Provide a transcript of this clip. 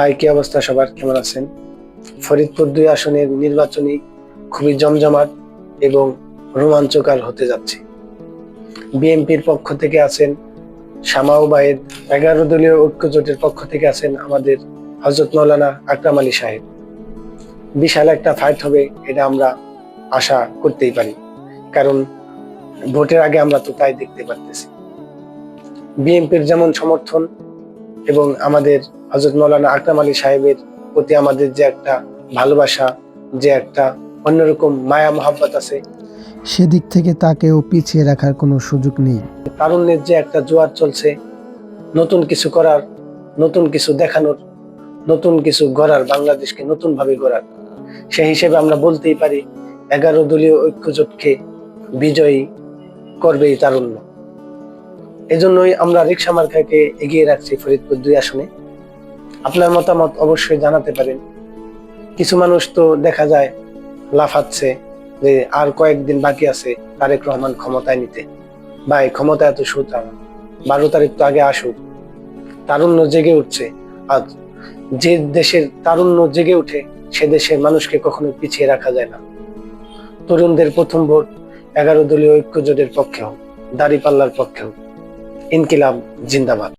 High কি অবস্থা? সবার কেমন আছেন? ফরিদপুর দুই আসনের নির্বাচনী খুবই জমজমাট এবং রোমাঞ্চকর হতে যাচ্ছে। বিএনপির পক্ষ থেকে আছেন শামাউ বায়েদ এগারো দলীয় ঐক্য জোটের পক্ষ থেকে আছেন আমাদের হজরত মৌলানা আকরাম আলী সাহেব। বিশাল একটা ফাইট হবে, এটা আমরা আশা করতেই পারি। কারণ ভোটের আগে আমরা তো তাই দেখতে পারতেছি। বিএনপির যেমন সমর্থন এবং আমাদের হজরত মৌলানা আকরাম আলী সাহেবের প্রতি আমাদের যে একটা ভালোবাসা যে একটা অন্যরকম মায়া মহাব্বত আছে। সেদিক থেকে তাকেও পিছিয়ে রাখার কোনো সুযোগ নেই। তারুণ্যের যে একটা জোয়ার চলছে নতুন কিছু করার নতুন কিছু দেখানোর নতুন কিছু গড়ার বাংলাদেশকে নতুন ভাবে গড়ার। সেই হিসেবে আমরা বলতেই পারি এগারো দলীয় ঐক্যজোটকে বিজয়ী করবে এই তারুণ্য। এজন্যই আমরা রিক্সা মার্কাকে এগিয়ে রাখছি ফরিদপুর দুই আসনে। আপনার মতামত অবশ্যই জানাতে পারেন। কিছু মানুষ তো দেখা যায় লাফাচ্ছে যে আর কয়েকদিন বাকি আছে তারেক রহমান ক্ষমতায় নিতে। ভাই, ক্ষমতা এত সুতরাং। বারো তারিখ তো আগে আসুক। তারুণ্য জেগে উঠছে। আর যে দেশের তারুণ্য জেগে উঠে, সে দেশের মানুষকে কখনো পিছিয়ে রাখা যায় না। তরুণদের প্রথম ভোট এগারো দলীয় ঐক্য জোটের পক্ষে হোক দাড়িপাল্লার পক্ষে হোক ইনকিলাব জিন্দাবাদ।